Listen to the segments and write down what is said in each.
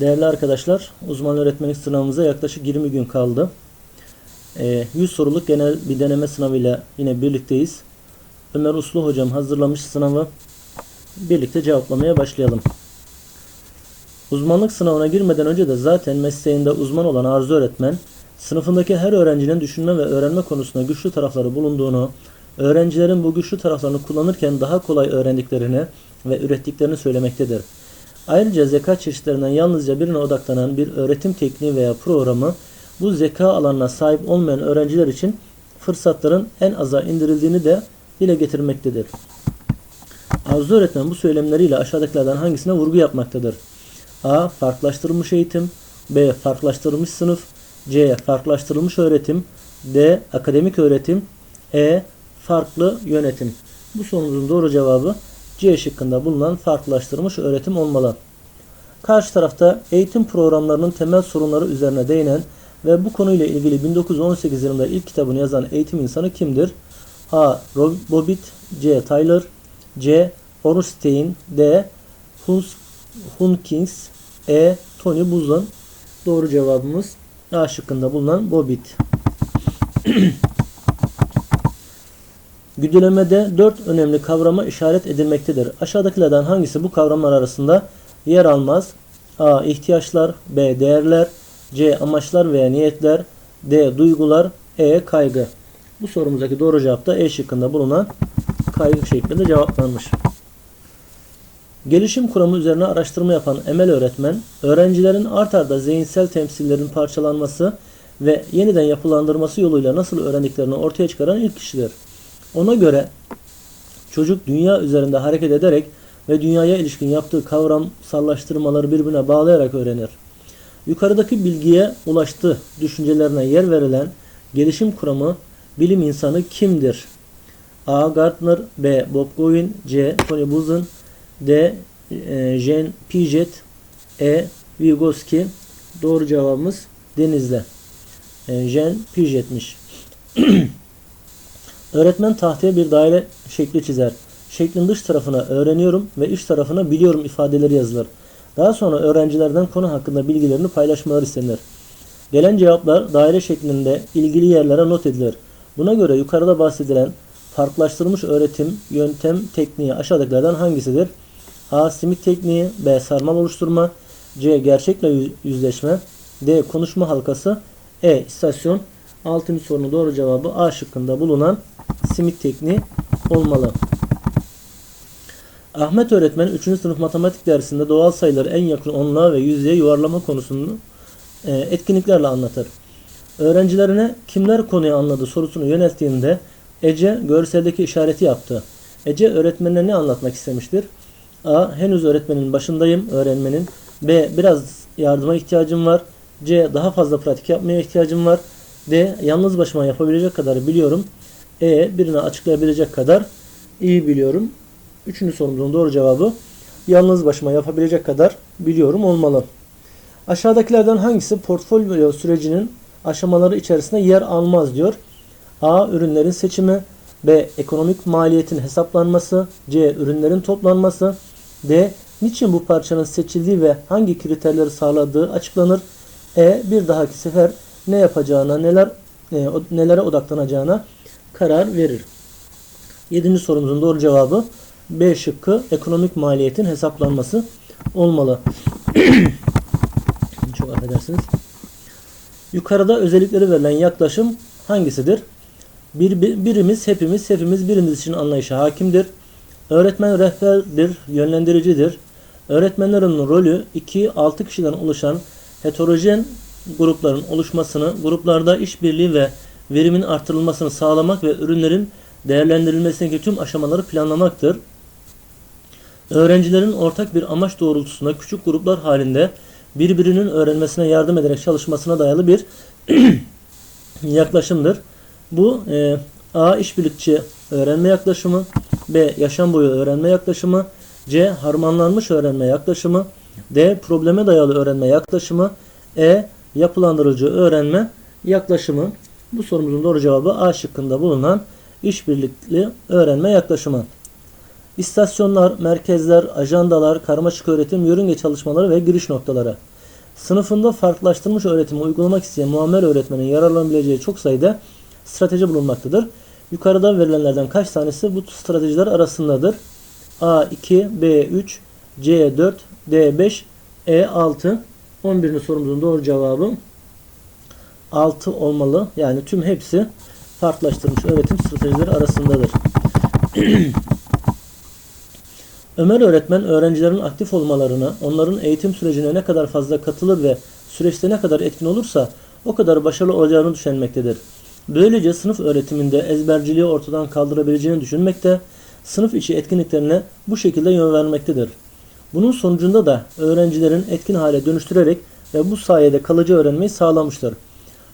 Değerli arkadaşlar, uzman öğretmenlik sınavımıza yaklaşık 20 gün kaldı. Ee, 100 soruluk genel bir deneme sınavıyla yine birlikteyiz. Ömer Uslu hocam hazırlamış sınavı. Birlikte cevaplamaya başlayalım. Uzmanlık sınavına girmeden önce de zaten mesleğinde uzman olan arzu öğretmen, sınıfındaki her öğrencinin düşünme ve öğrenme konusunda güçlü tarafları bulunduğunu, öğrencilerin bu güçlü taraflarını kullanırken daha kolay öğrendiklerini ve ürettiklerini söylemektedir. Ayrıca zeka çeşitlerinden yalnızca birine odaklanan bir öğretim tekniği veya programı bu zeka alanına sahip olmayan öğrenciler için fırsatların en aza indirildiğini de dile getirmektedir. Arzu öğretmen bu söylemleriyle aşağıdakilerden hangisine vurgu yapmaktadır? A. Farklılaştırılmış eğitim B. Farklılaştırılmış sınıf C. Farklılaştırılmış öğretim D. Akademik öğretim E. Farklı yönetim Bu sorumuzun doğru cevabı C şıkkında bulunan farklılaştırılmış öğretim olmalı. Karşı tarafta eğitim programlarının temel sorunları üzerine değinen ve bu konuyla ilgili 1918 yılında ilk kitabını yazan eğitim insanı kimdir? A. Bobbitt C. Tyler C. Ornstein D. Huns Hunkins E. Tony Buzan Doğru cevabımız A şıkkında bulunan Bobbitt. Güdülemede dört önemli kavrama işaret edilmektedir. Aşağıdakilerden hangisi bu kavramlar arasında yer almaz? A. ihtiyaçlar B. Değerler C. Amaçlar veya niyetler D. Duygular E. Kaygı Bu sorumuzdaki doğru cevap da E şıkkında bulunan kaygı şeklinde cevaplanmış. Gelişim kuramı üzerine araştırma yapan Emel öğretmen, öğrencilerin art arda zihinsel temsillerin parçalanması ve yeniden yapılandırması yoluyla nasıl öğrendiklerini ortaya çıkaran ilk kişidir. Ona göre çocuk dünya üzerinde hareket ederek ve dünyaya ilişkin yaptığı kavramsallaştırmaları birbirine bağlayarak öğrenir. Yukarıdaki bilgiye ulaştı düşüncelerine yer verilen gelişim kuramı bilim insanı kimdir? A. Gardner B. Bob Goin C. Tony Buzan D. E, Jean Piaget E. Vygotsky Doğru cevabımız Deniz'de. E, Jean Piaget'miş. Öğretmen tahtaya bir daire şekli çizer. Şeklin dış tarafına öğreniyorum ve iç tarafına biliyorum ifadeleri yazılır. Daha sonra öğrencilerden konu hakkında bilgilerini paylaşmaları istenir. Gelen cevaplar daire şeklinde ilgili yerlere not edilir. Buna göre yukarıda bahsedilen farklılaştırılmış öğretim yöntem tekniği aşağıdakilerden hangisidir? A. Simit tekniği B. Sarmal oluşturma C. Gerçekle yüzleşme D. Konuşma halkası E. İstasyon 6. sorunun doğru cevabı A şıkkında bulunan simit tekniği olmalı. Ahmet öğretmen 3. sınıf matematik dersinde doğal sayıları en yakın onluğa ve yüzeye yuvarlama konusunu e, etkinliklerle anlatır. Öğrencilerine kimler konuyu anladı sorusunu yönelttiğinde Ece görseldeki işareti yaptı. Ece öğretmenine ne anlatmak istemiştir? A. Henüz öğretmenin başındayım öğrenmenin. B. Biraz yardıma ihtiyacım var. C. Daha fazla pratik yapmaya ihtiyacım var. D. Yalnız başıma yapabilecek kadar biliyorum. E. Birine açıklayabilecek kadar iyi biliyorum. Üçüncü sorumuzun doğru cevabı yalnız başıma yapabilecek kadar biliyorum olmalı. Aşağıdakilerden hangisi portfolyo sürecinin aşamaları içerisinde yer almaz diyor. A. Ürünlerin seçimi. B. Ekonomik maliyetin hesaplanması. C. Ürünlerin toplanması. D. Niçin bu parçanın seçildiği ve hangi kriterleri sağladığı açıklanır. E. Bir dahaki sefer ne yapacağına, neler e, nelere odaklanacağına karar verir. Yedinci sorumuzun doğru cevabı B şıkkı ekonomik maliyetin hesaplanması olmalı. Çok affedersiniz. Yukarıda özellikleri verilen yaklaşım hangisidir? Bir, bir, birimiz, hepimiz, hepimiz birimiz için anlayışa hakimdir. Öğretmen rehberdir, yönlendiricidir. Öğretmenlerin rolü 2-6 kişiden oluşan heterojen grupların oluşmasını, gruplarda işbirliği ve verimin artırılmasını sağlamak ve ürünlerin değerlendirilmesindeki tüm aşamaları planlamaktır. Öğrencilerin ortak bir amaç doğrultusunda küçük gruplar halinde birbirinin öğrenmesine yardım ederek çalışmasına dayalı bir yaklaşımdır. Bu e, A. işbirlikçi öğrenme yaklaşımı B. Yaşam boyu öğrenme yaklaşımı C. Harmanlanmış öğrenme yaklaşımı D. Probleme dayalı öğrenme yaklaşımı E. Yapılandırıcı öğrenme yaklaşımı. Bu sorumuzun doğru cevabı A şıkkında bulunan işbirlikli öğrenme yaklaşımı. İstasyonlar, merkezler, ajandalar, karmaşık öğretim, yörünge çalışmaları ve giriş noktaları. Sınıfında farklılaştırılmış öğretimi uygulamak isteyen muammer öğretmenin yararlanabileceği çok sayıda strateji bulunmaktadır. Yukarıda verilenlerden kaç tanesi bu stratejiler arasındadır? A2, B3, C4, D5, E6. 11. sorumuzun doğru cevabı 6 olmalı. Yani tüm hepsi farklılaştırılmış öğretim stratejileri arasındadır. Ömer öğretmen öğrencilerin aktif olmalarına, onların eğitim sürecine ne kadar fazla katılır ve süreçte ne kadar etkin olursa o kadar başarılı olacağını düşünmektedir. Böylece sınıf öğretiminde ezberciliği ortadan kaldırabileceğini düşünmekte, sınıf içi etkinliklerine bu şekilde yön vermektedir. Bunun sonucunda da öğrencilerin etkin hale dönüştürerek ve bu sayede kalıcı öğrenmeyi sağlamıştır.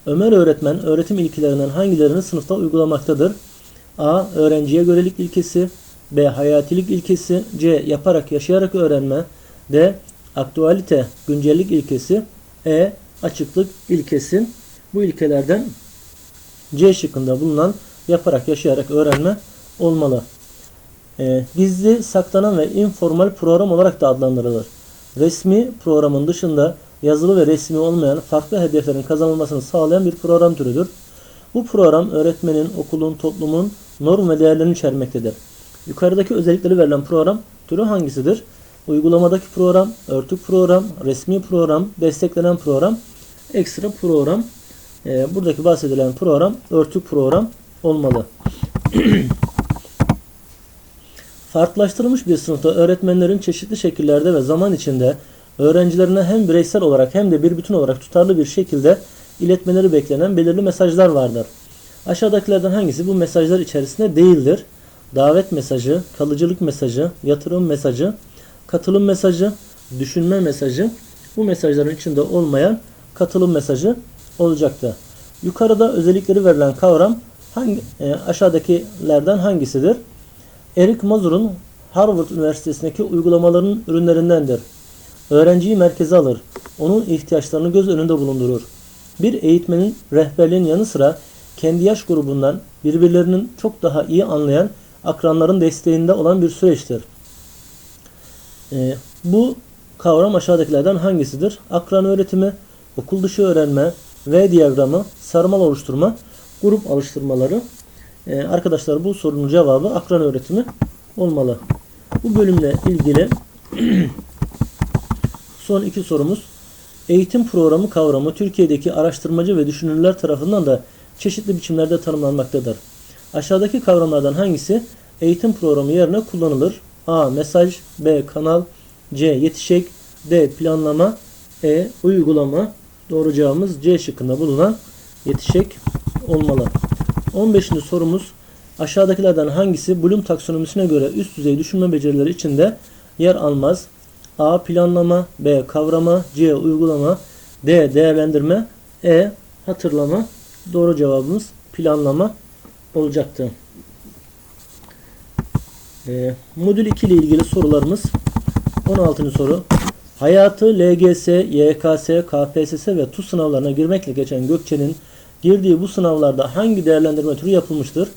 Ömer öğretmen öğretim ilkelerinden hangilerini sınıfta uygulamaktadır? A. Öğrenciye görelik ilkesi B. Hayatilik ilkesi C. Yaparak yaşayarak öğrenme D. Aktualite, güncellik ilkesi E. Açıklık ilkesi Bu ilkelerden C şıkkında bulunan yaparak yaşayarak öğrenme olmalı. E, gizli, saklanan ve informal program olarak da adlandırılır. Resmi programın dışında yazılı ve resmi olmayan farklı hedeflerin kazanılmasını sağlayan bir program türüdür. Bu program öğretmenin, okulun, toplumun norm ve değerlerini içermektedir. Yukarıdaki özellikleri verilen program türü hangisidir? Uygulamadaki program, örtük program, resmi program, desteklenen program, ekstra program. Ee, buradaki bahsedilen program örtük program olmalı. Farklılaştırılmış bir sınıfta öğretmenlerin çeşitli şekillerde ve zaman içinde öğrencilerine hem bireysel olarak hem de bir bütün olarak tutarlı bir şekilde iletmeleri beklenen belirli mesajlar vardır. Aşağıdakilerden hangisi bu mesajlar içerisinde değildir? Davet mesajı, kalıcılık mesajı, yatırım mesajı, katılım mesajı, düşünme mesajı. Bu mesajların içinde olmayan katılım mesajı olacaktı. Yukarıda özellikleri verilen kavram hangi, e, aşağıdakilerden hangisidir? Eric Mazur'un Harvard Üniversitesi'ndeki uygulamaların ürünlerindendir. Öğrenciyi merkeze alır. Onun ihtiyaçlarını göz önünde bulundurur. Bir eğitmenin rehberliğin yanı sıra kendi yaş grubundan birbirlerinin çok daha iyi anlayan akranların desteğinde olan bir süreçtir. E, bu kavram aşağıdakilerden hangisidir? Akran öğretimi, okul dışı öğrenme, V diyagramı, sarmal oluşturma, grup alıştırmaları. E, arkadaşlar bu sorunun cevabı akran öğretimi olmalı. Bu bölümle ilgili son iki sorumuz. Eğitim programı kavramı Türkiye'deki araştırmacı ve düşünürler tarafından da çeşitli biçimlerde tanımlanmaktadır. Aşağıdaki kavramlardan hangisi eğitim programı yerine kullanılır? A. Mesaj B. Kanal C. Yetişek D. Planlama E. Uygulama Doğru cevabımız C şıkkında bulunan yetişek olmalı. 15. sorumuz aşağıdakilerden hangisi Bloom taksonomisine göre üst düzey düşünme becerileri içinde yer almaz? A. Planlama B. Kavrama C. Uygulama D. Değerlendirme E. Hatırlama Doğru cevabımız planlama olacaktı. E, modül 2 ile ilgili sorularımız 16. soru. Hayatı LGS, YKS, KPSS ve TUS sınavlarına girmekle geçen Gökçe'nin girdiği bu sınavlarda hangi değerlendirme türü yapılmıştır?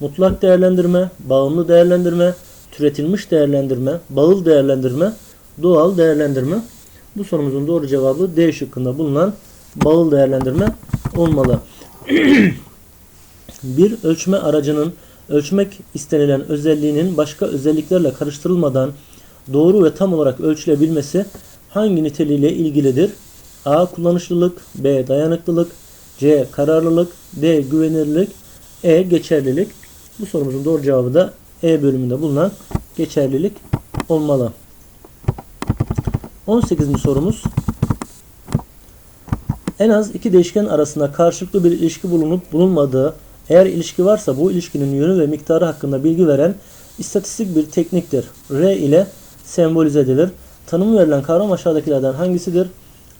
Mutlak değerlendirme, bağımlı değerlendirme, türetilmiş değerlendirme, bağıl değerlendirme, doğal değerlendirme. Bu sorumuzun doğru cevabı D şıkkında bulunan bağıl değerlendirme olmalı. bir ölçme aracının ölçmek istenilen özelliğinin başka özelliklerle karıştırılmadan doğru ve tam olarak ölçülebilmesi hangi niteliğiyle ilgilidir? A. Kullanışlılık B. Dayanıklılık C. Kararlılık D. Güvenilirlik E. Geçerlilik Bu sorumuzun doğru cevabı da E bölümünde bulunan geçerlilik olmalı. 18. sorumuz en az iki değişken arasında karşılıklı bir ilişki bulunup bulunmadığı, eğer ilişki varsa bu ilişkinin yönü ve miktarı hakkında bilgi veren istatistik bir tekniktir. R ile sembolize edilir. Tanımı verilen kavram aşağıdakilerden hangisidir?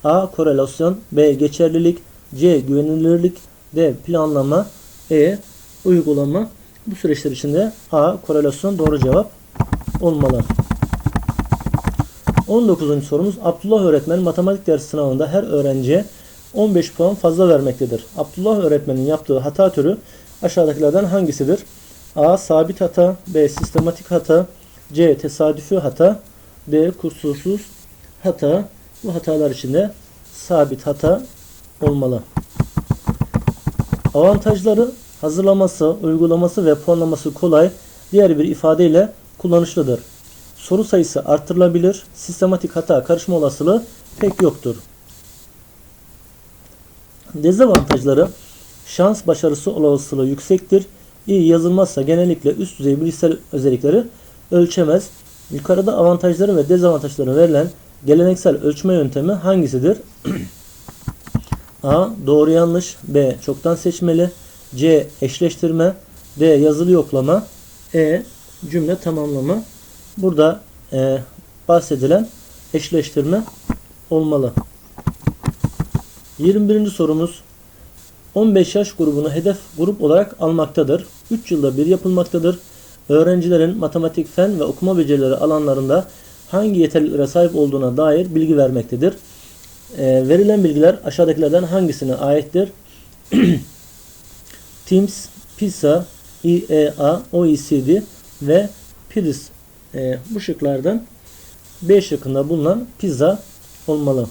A. Korelasyon B. Geçerlilik C. Güvenilirlik D. Planlama E. Uygulama Bu süreçler içinde A. Korelasyon doğru cevap olmalı. 19. sorumuz Abdullah öğretmen matematik dersi sınavında her öğrenciye 15 puan fazla vermektedir. Abdullah öğretmenin yaptığı hata türü aşağıdakilerden hangisidir? A. Sabit hata B. Sistematik hata C. Tesadüfi hata D. Kusursuz hata Bu hatalar içinde sabit hata olmalı. Avantajları hazırlaması, uygulaması ve puanlaması kolay, diğer bir ifadeyle kullanışlıdır. Soru sayısı artırılabilir, sistematik hata karışma olasılığı pek yoktur. Dezavantajları şans başarısı olasılığı yüksektir. İyi yazılmazsa genellikle üst düzey bilişsel özellikleri ölçemez. Yukarıda avantajları ve dezavantajları verilen geleneksel ölçme yöntemi hangisidir? A. Doğru yanlış. B. Çoktan seçmeli. C. Eşleştirme. D. Yazılı yoklama. E. Cümle tamamlama. Burada e, bahsedilen eşleştirme olmalı. 21. sorumuz 15 yaş grubunu hedef grup olarak almaktadır. 3 yılda bir yapılmaktadır. Öğrencilerin matematik, fen ve okuma becerileri alanlarında hangi yeterliliklere sahip olduğuna dair bilgi vermektedir. E, verilen bilgiler aşağıdakilerden hangisine aittir? TIMSS, PISA, IEA, OECD ve PIRIS e, bu şıklardan B şıkkında bulunan PISA olmalı.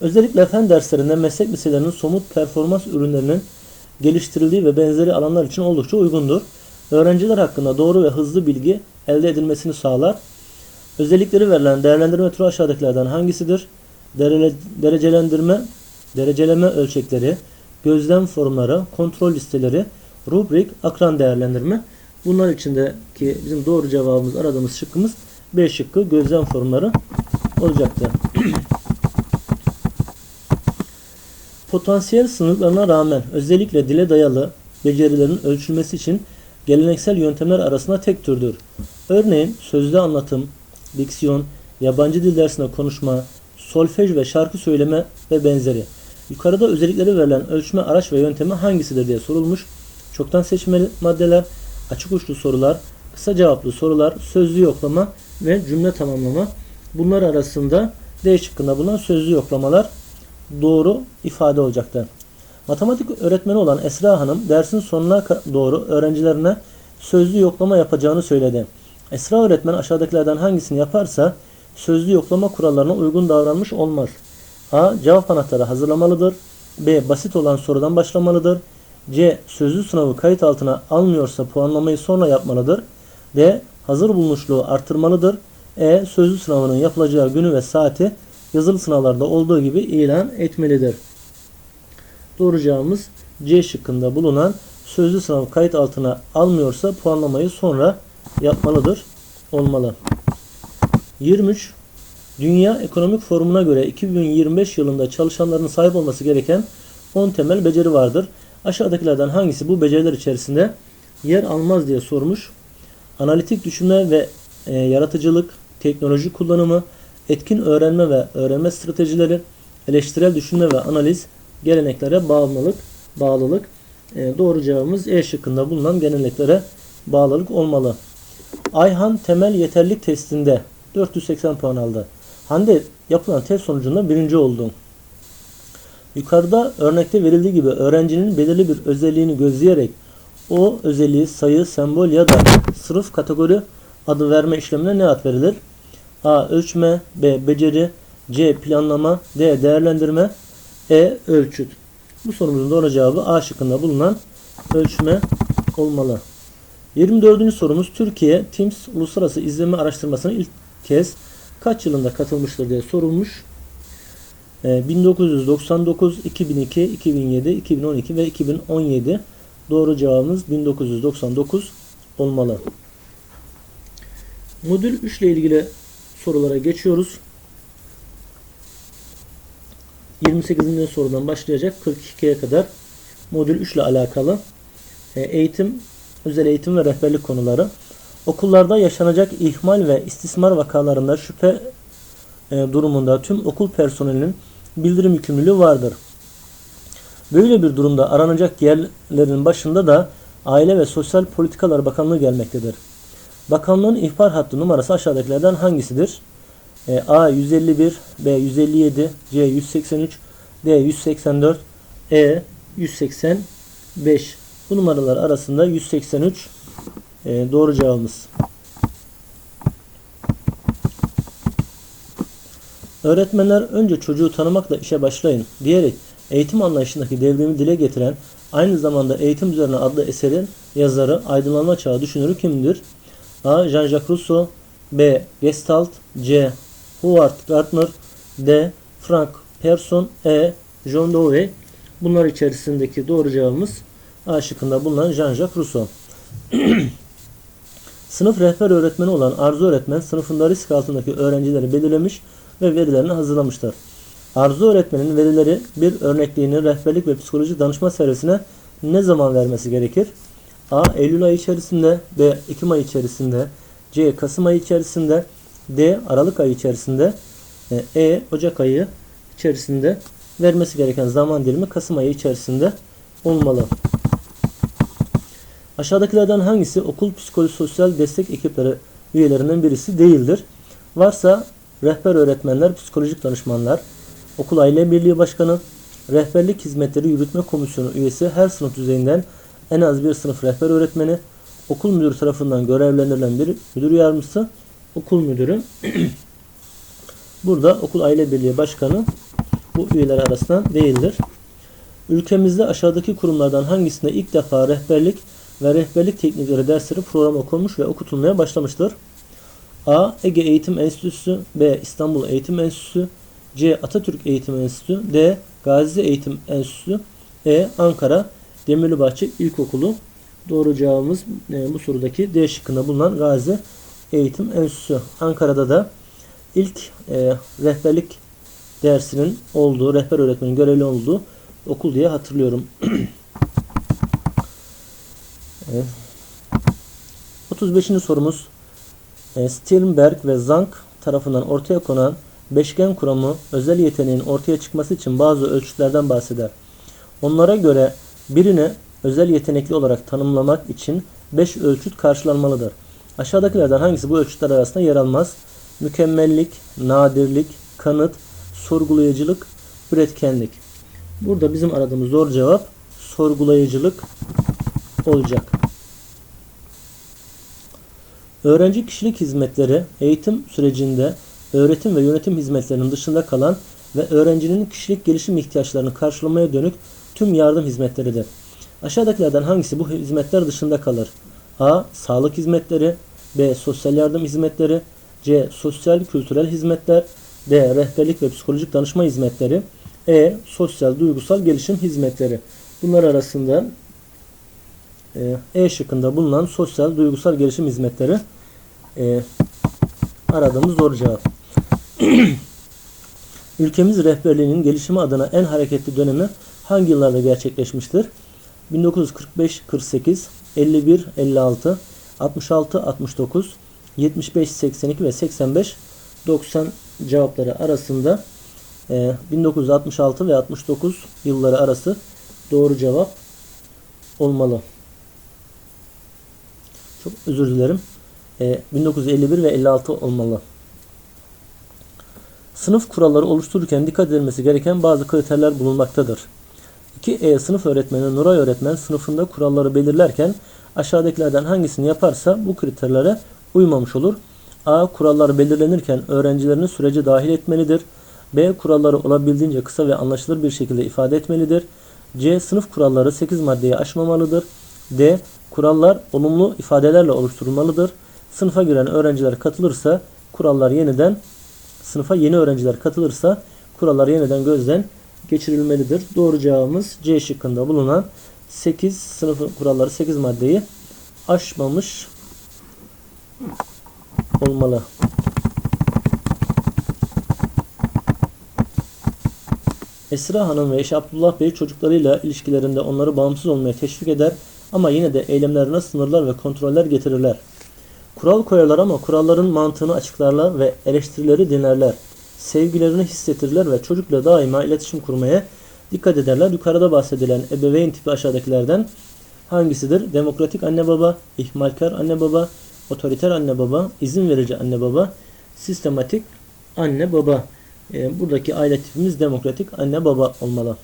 Özellikle fen derslerinde meslek liselerinin somut performans ürünlerinin geliştirildiği ve benzeri alanlar için oldukça uygundur. Öğrenciler hakkında doğru ve hızlı bilgi elde edilmesini sağlar. Özellikleri verilen değerlendirme türü aşağıdakilerden hangisidir? Derecelendirme, dereceleme ölçekleri, gözlem formları, kontrol listeleri, rubrik, akran değerlendirme. Bunlar içindeki bizim doğru cevabımız aradığımız şıkkımız B şıkkı gözlem formları olacaktı. Potansiyel sınırlarına rağmen özellikle dile dayalı becerilerin ölçülmesi için geleneksel yöntemler arasında tek türdür. Örneğin sözlü anlatım, diksiyon, yabancı dil dersinde konuşma, solfej ve şarkı söyleme ve benzeri. Yukarıda özellikleri verilen ölçme araç ve yöntemi hangisidir diye sorulmuş. Çoktan seçmeli maddeler, açık uçlu sorular, kısa cevaplı sorular, sözlü yoklama ve cümle tamamlama. Bunlar arasında D şıkkında bulunan sözlü yoklamalar doğru ifade olacaktır. Matematik öğretmeni olan Esra Hanım dersin sonuna doğru öğrencilerine sözlü yoklama yapacağını söyledi. Esra öğretmen aşağıdakilerden hangisini yaparsa sözlü yoklama kurallarına uygun davranmış olmaz. A. Cevap anahtarı hazırlamalıdır. B. Basit olan sorudan başlamalıdır. C. Sözlü sınavı kayıt altına almıyorsa puanlamayı sonra yapmalıdır. D. Hazır bulunuşluğu artırmalıdır. E. Sözlü sınavının yapılacağı günü ve saati yazılı sınavlarda olduğu gibi ilan etmelidir. Doğru cevabımız C şıkkında bulunan sözlü sınav kayıt altına almıyorsa puanlamayı sonra yapmalıdır. Olmalı. 23. Dünya Ekonomik Forumu'na göre 2025 yılında çalışanların sahip olması gereken 10 temel beceri vardır. Aşağıdakilerden hangisi bu beceriler içerisinde yer almaz diye sormuş. Analitik düşünme ve e, yaratıcılık, teknoloji kullanımı, etkin öğrenme ve öğrenme stratejileri, eleştirel düşünme ve analiz, geleneklere bağımlılık, bağlılık. E, doğru cevabımız E şıkkında bulunan geleneklere bağlılık olmalı. Ayhan temel yeterlik testinde 480 puan aldı. Hande yapılan test sonucunda birinci oldu. Yukarıda örnekte verildiği gibi öğrencinin belirli bir özelliğini gözleyerek o özelliği sayı, sembol ya da sınıf kategori adı verme işlemine ne ad verilir? A. Ölçme B. Beceri C. Planlama D. Değerlendirme E. Ölçüt Bu sorumuzun doğru cevabı A şıkkında bulunan ölçme olmalı. 24. sorumuz Türkiye TIMS Uluslararası İzleme Araştırması'na ilk kez kaç yılında katılmıştır diye sorulmuş. 1999, 2002, 2007, 2012 ve 2017 doğru cevabımız 1999 olmalı. Modül 3 ile ilgili sorulara geçiyoruz. 28. sorudan başlayacak 42'ye kadar modül 3 ile alakalı e, eğitim, özel eğitim ve rehberlik konuları. Okullarda yaşanacak ihmal ve istismar vakalarında şüphe e, durumunda tüm okul personelinin bildirim yükümlülüğü vardır. Böyle bir durumda aranacak yerlerin başında da Aile ve Sosyal Politikalar Bakanlığı gelmektedir. Bakanlığın ihbar hattı numarası aşağıdakilerden hangisidir? E, A 151, B 157, C 183, D 184, E 185. Bu numaralar arasında 183 e, doğru cevabımız. Öğretmenler önce çocuğu tanımakla işe başlayın diyerek eğitim anlayışındaki devrimi dile getiren, aynı zamanda eğitim üzerine adlı eserin yazarı, aydınlanma çağı düşünürü kimdir? A. Jean-Jacques Rousseau B. Gestalt C. Howard Gardner D. Frank Persson E. John Dewey Bunlar içerisindeki doğru cevabımız A şıkkında bulunan Jean-Jacques Rousseau. Sınıf rehber öğretmeni olan Arzu öğretmen sınıfında risk altındaki öğrencileri belirlemiş ve verilerini hazırlamışlar. Arzu öğretmenin verileri bir örnekliğini rehberlik ve psikoloji danışma servisine ne zaman vermesi gerekir? A. Eylül ayı içerisinde B. Ekim ayı içerisinde C. Kasım ayı içerisinde D. Aralık ayı içerisinde e, E. Ocak ayı içerisinde vermesi gereken zaman dilimi Kasım ayı içerisinde olmalı. Aşağıdakilerden hangisi okul psikososyal destek ekipleri üyelerinden birisi değildir? Varsa rehber öğretmenler, psikolojik danışmanlar, okul aile birliği başkanı, rehberlik hizmetleri yürütme komisyonu üyesi her sınıf düzeyinden en az bir sınıf rehber öğretmeni, okul müdürü tarafından görevlendirilen bir müdür yardımcısı, okul müdürü. Burada okul aile birliği başkanı bu üyeler arasında değildir. Ülkemizde aşağıdaki kurumlardan hangisinde ilk defa rehberlik ve rehberlik teknikleri dersleri programa konmuş ve okutulmaya başlamıştır? A. Ege Eğitim Enstitüsü B. İstanbul Eğitim Enstitüsü C. Atatürk Eğitim Enstitüsü D. Gazi Eğitim Enstitüsü E. Ankara Demirlibahçe İlkokulu Doğru cevabımız e, bu sorudaki D şıkkında bulunan Gazi Eğitim Enstitüsü. Ankara'da da ilk e, rehberlik dersinin olduğu, rehber öğretmenin görevli olduğu okul diye hatırlıyorum. evet. 35. sorumuz e, Sternberg ve Zank tarafından ortaya konan beşgen kuramı özel yeteneğin ortaya çıkması için bazı ölçütlerden bahseder. Onlara göre birini özel yetenekli olarak tanımlamak için 5 ölçüt karşılanmalıdır. Aşağıdakilerden hangisi bu ölçütler arasında yer almaz? Mükemmellik, nadirlik, kanıt, sorgulayıcılık, üretkenlik. Burada bizim aradığımız doğru cevap sorgulayıcılık olacak. Öğrenci kişilik hizmetleri eğitim sürecinde öğretim ve yönetim hizmetlerinin dışında kalan ve öğrencinin kişilik gelişim ihtiyaçlarını karşılamaya dönük tüm yardım hizmetleridir. Aşağıdakilerden hangisi bu hizmetler dışında kalır? A. Sağlık hizmetleri B. Sosyal yardım hizmetleri C. Sosyal kültürel hizmetler D. Rehberlik ve psikolojik danışma hizmetleri E. Sosyal duygusal gelişim hizmetleri Bunlar arasında e, e şıkkında bulunan sosyal duygusal gelişim hizmetleri e, aradığımız doğru cevap. Ülkemiz rehberliğinin gelişimi adına en hareketli dönemi hangi yıllarda gerçekleşmiştir? 1945-48, 51-56, 66-69, 75-82 ve 85-90 cevapları arasında e, 1966 ve 69 yılları arası doğru cevap olmalı. Çok özür dilerim. E, 1951 ve 56 olmalı. Sınıf kuralları oluştururken dikkat edilmesi gereken bazı kriterler bulunmaktadır. 2E sınıf öğretmeni Nuray öğretmen sınıfında kuralları belirlerken aşağıdakilerden hangisini yaparsa bu kriterlere uymamış olur. A. Kurallar belirlenirken öğrencilerini sürece dahil etmelidir. B. Kuralları olabildiğince kısa ve anlaşılır bir şekilde ifade etmelidir. C. Sınıf kuralları 8 maddeyi aşmamalıdır. D. Kurallar olumlu ifadelerle oluşturulmalıdır. Sınıfa giren öğrenciler katılırsa kurallar yeniden sınıfa yeni öğrenciler katılırsa kurallar yeniden gözden geçirilmelidir. Doğru cevabımız C şıkkında bulunan 8 sınıf kuralları 8 maddeyi aşmamış olmalı. Esra Hanım ve eşi Abdullah Bey çocuklarıyla ilişkilerinde onları bağımsız olmaya teşvik eder ama yine de eylemlerine sınırlar ve kontroller getirirler. Kural koyarlar ama kuralların mantığını açıklarlar ve eleştirileri dinlerler. Sevgilerini hissettirirler ve çocukla daima iletişim kurmaya dikkat ederler. Yukarıda bahsedilen ebeveyn tipi aşağıdakilerden hangisidir? Demokratik anne baba, ihmalkar anne baba, otoriter anne baba, izin verici anne baba, sistematik anne baba. E, buradaki aile tipimiz demokratik anne baba olmalı.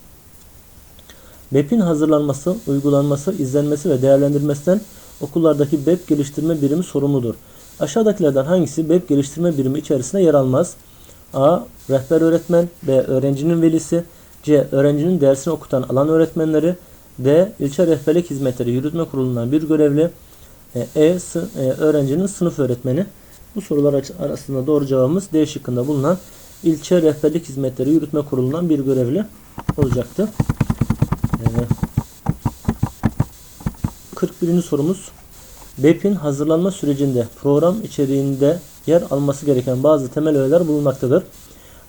BEP'in hazırlanması, uygulanması, izlenmesi ve değerlendirmesinden okullardaki BEP geliştirme birimi sorumludur. Aşağıdakilerden hangisi BEP geliştirme birimi içerisinde yer almaz? A. Rehber öğretmen B. Öğrencinin velisi C. Öğrencinin dersini okutan alan öğretmenleri D. İlçe Rehberlik Hizmetleri Yürütme Kurulu'ndan bir görevli E. E. e, Öğrencinin sınıf öğretmeni Bu sorular arasında doğru cevabımız D şıkkında bulunan İlçe Rehberlik Hizmetleri Yürütme Kurulu'ndan bir görevli olacaktı. Ee, 41. sorumuz BEP'in hazırlanma sürecinde program içeriğinde yer alması gereken bazı temel öğeler bulunmaktadır.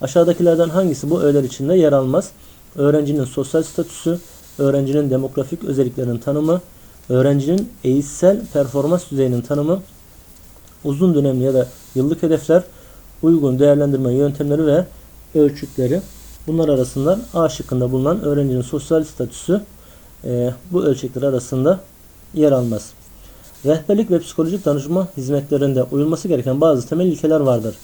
Aşağıdakilerden hangisi bu öğeler içinde yer almaz? Öğrencinin sosyal statüsü, öğrencinin demografik özelliklerinin tanımı, öğrencinin eğitsel performans düzeyinin tanımı, uzun dönemli ya da yıllık hedefler, uygun değerlendirme yöntemleri ve ölçütleri. Bunlar arasından A şıkkında bulunan öğrencinin sosyal statüsü e, bu ölçekler arasında yer almaz. Rehberlik ve psikolojik danışma hizmetlerinde uyulması gereken bazı temel ilkeler vardır.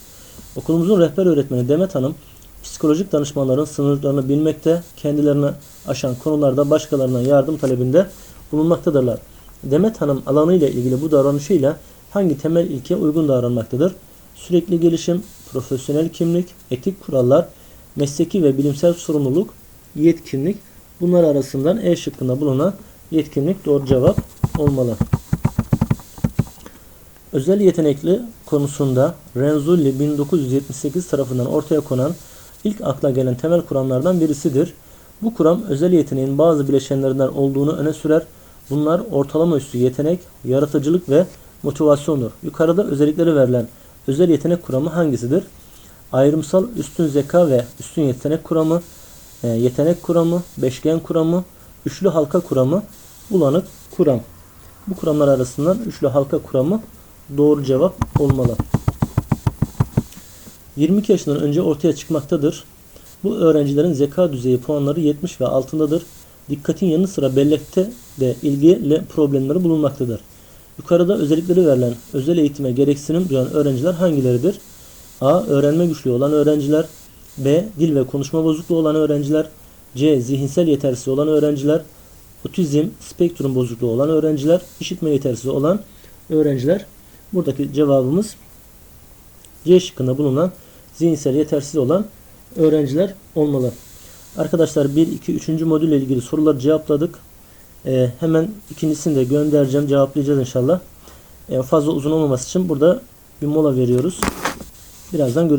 Okulumuzun rehber öğretmeni Demet Hanım, psikolojik danışmanların sınırlarını bilmekte, kendilerini aşan konularda başkalarına yardım talebinde bulunmaktadırlar. Demet Hanım alanıyla ilgili bu davranışıyla hangi temel ilke uygun davranmaktadır? Sürekli gelişim, profesyonel kimlik, etik kurallar, mesleki ve bilimsel sorumluluk, yetkinlik bunlar arasından E şıkkında bulunan yetkinlik doğru cevap olmalı. Özel yetenekli konusunda Renzulli 1978 tarafından ortaya konan ilk akla gelen temel kuramlardan birisidir. Bu kuram özel yeteneğin bazı bileşenlerinden olduğunu öne sürer. Bunlar ortalama üstü yetenek, yaratıcılık ve motivasyondur. Yukarıda özellikleri verilen özel yetenek kuramı hangisidir? Ayrımsal üstün zeka ve üstün yetenek kuramı, e, yetenek kuramı, beşgen kuramı, üçlü halka kuramı, bulanık kuram. Bu kuramlar arasından üçlü halka kuramı doğru cevap olmalı. 22 yaşından önce ortaya çıkmaktadır. Bu öğrencilerin zeka düzeyi puanları 70 ve altındadır. Dikkatin yanı sıra bellekte de ilgili problemleri bulunmaktadır. Yukarıda özellikleri verilen özel eğitime gereksinim duyan öğrenciler hangileridir? A. Öğrenme güçlüğü olan öğrenciler B. Dil ve konuşma bozukluğu olan öğrenciler C. Zihinsel yetersiz olan öğrenciler Otizm, spektrum bozukluğu olan öğrenciler işitme yetersiz olan öğrenciler Buradaki cevabımız C şıkkında bulunan zihinsel yetersiz olan öğrenciler olmalı. Arkadaşlar 1, 2, 3. modülle ilgili soruları cevapladık. Ee, hemen ikincisini de göndereceğim. Cevaplayacağız inşallah. Ee, fazla uzun olmaması için burada bir mola veriyoruz. Birazdan görüşürüz.